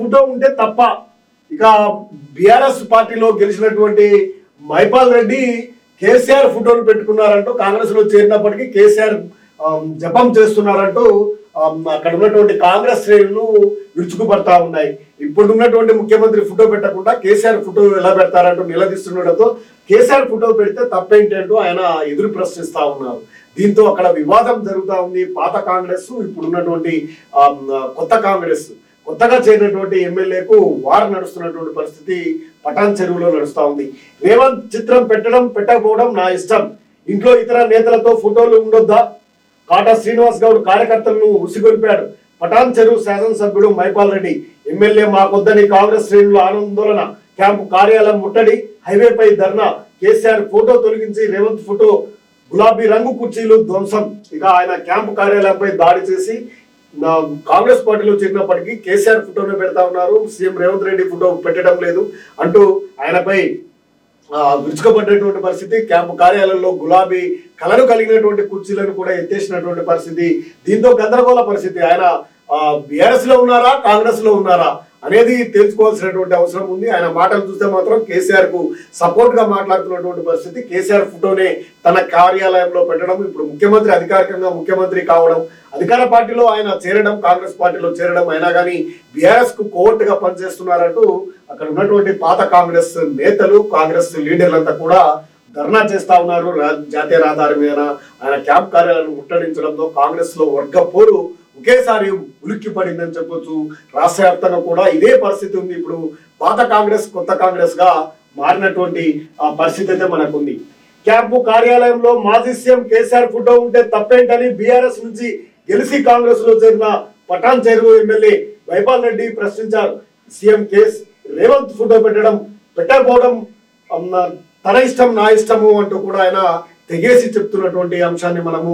Photo ఉంటే తప్ప ఇక బీఆర్ఎస్ పార్టీలో గెలిచినటువంటి మైపాల్ రెడ్డి కేసీఆర్ ఫోటోను పెట్టుకున్నారంటూ కాంగ్రెస్లో చేరినప్పటికీ కేసీఆర్ జపం చేస్తున్నారంటూ అక్కడ ఉన్నటువంటి కాంగ్రెస్ శ్రేణులు విరుచుకుపడతా ఉన్నాయి. ఇప్పుడు ఉన్నటువంటి ముఖ్యమంత్రి ఫోటో పెట్టకుండా కేసీఆర్ ఫోటో ఎలా పెడతారంటూ నిలదీస్తుండటంతో కేసీఆర్ ఫోటో పెడితే తప్పేంటి అంటూ ఆయన ఎదురు ప్రశ్నిస్తా ఉన్నారు. దీంతో అక్కడ వివాదం జరుగుతూ ఉంది. పాత కాంగ్రెస్ ఇప్పుడు ఉన్నటువంటి కొత్త కాంగ్రెస్. కొత్తగా చేరినటువంటి ఎమ్మెల్యేకు వార్ నడుస్తున్నటువంటి పరిస్థితి పటాన్ చెరువులో నడుస్తూ ఉంది. రేవంత్ చిత్రం పెట్టడం పెట్టకపోవడం నా ఇష్టం. ఇంట్లో ఇతర నేతలతో ఫోటోలు ఉండొద్దా? కాటా శ్రీనివాస్ గౌడ్ కార్యకర్తలను ఉసిగొల్పాడు. పటాన్ చెరువు శాసనసభ్యుడు మైపాల్ రెడ్డి ఎమ్మెల్యే మాకొద్దని కాంగ్రెస్ శ్రేణుల ఆందోళన. క్యాంపు కార్యాలయం ముట్టడి హైవేపై ధర్నా. కేసీఆర్ ఫోటో తొలగించి రేవంత్ ఫోటో. గులాబీ రంగు కుర్చీలు ధ్వంసం. ఇక ఆయన క్యాంపు కార్యాలయంపై దాడి చేసి నా కాంగ్రెస్ పార్టీలో చేరినప్పటికీ కేసీఆర్ ఫోటోను పెడతా ఉన్నారు. సీఎం రేవంత్ రెడ్డి ఫోటో పెట్టడం లేదు. అంటూ ఆయనపై విరుచుకపడ్డటువంటి పరిస్థితి క్యాంపు కార్యాలయంలో గులాబీ కలరు కలిగినటువంటి కుర్చీలను కూడా ఎత్తేసినటువంటి పరిస్థితి దీంతో గందరగోళ పరిస్థితి. ఆయన బీఆర్ఎస్లో ఉన్నారా కాంగ్రెస్లో ఉన్నారా? అనేది తెలుసుకోవాల్సినటువంటి అవసరం ఉంది. ఆయన మాటలు చూస్తే మాత్రం కేసీఆర్కు సపోర్ట్గా మాట్లాడుతున్నటువంటి పరిస్థితి. కేసీఆర్ ఫోటోనే తన కార్యాలయంలో పెట్టడం ఇప్పుడు ముఖ్యమంత్రి అధికారికంగా ముఖ్యమంత్రి కావడం అధికార పార్టీలో ఆయన చేరడం కాంగ్రెస్ పార్టీలో చేరడం అయినా కానీ బీఆర్ఎస్కు కోర్టు గా పనిచేస్తున్నారంటూ అక్కడ ఉన్నటువంటి పాత కాంగ్రెస్ నేతలు కాంగ్రెస్ లీడర్లంతా కూడా ధర్నా చేస్తా ఉన్నారు. రా- జాతీయ రహదారి మీద ఆయన క్యాంప్ కార్యాలయాన్ని ముట్టడించడంతో కాంగ్రెస్లో వర్గ పోరు ఒకేసారి ఉలిక్కి పడిందని చెప్పొచ్చు. రాష్ట్ర వ్యాప్తంగా కూడా ఇదే పరిస్థితి ఉంది. ఇప్పుడు పాత కాంగ్రెస్ కొత్త కాంగ్రెస్గా మారినటువంటి ఆ పరిస్థితి అయితే మనకుంది. క్యాంపు కార్యాలయంలో మాజీ సీఎం కేసీఆర్ ఫోటో ఉంటే తప్పేంటని బీఆర్ఎస్ నుంచి గెలిచి కాంగ్రెస్లో చేరిన పటాన్ చెరువు ఎమ్మెల్యే వైపాల్ రెడ్డి ప్రశ్నించారు. సీఎం కేస్ రేవంత్ ఫోటో పెట్టడం పెట్టకపోవడం తన ఇష్టం నా ఇష్టము అంటూ కూడా ఆయన తెగేసి చెప్తున్నటువంటి అంశాన్ని మనము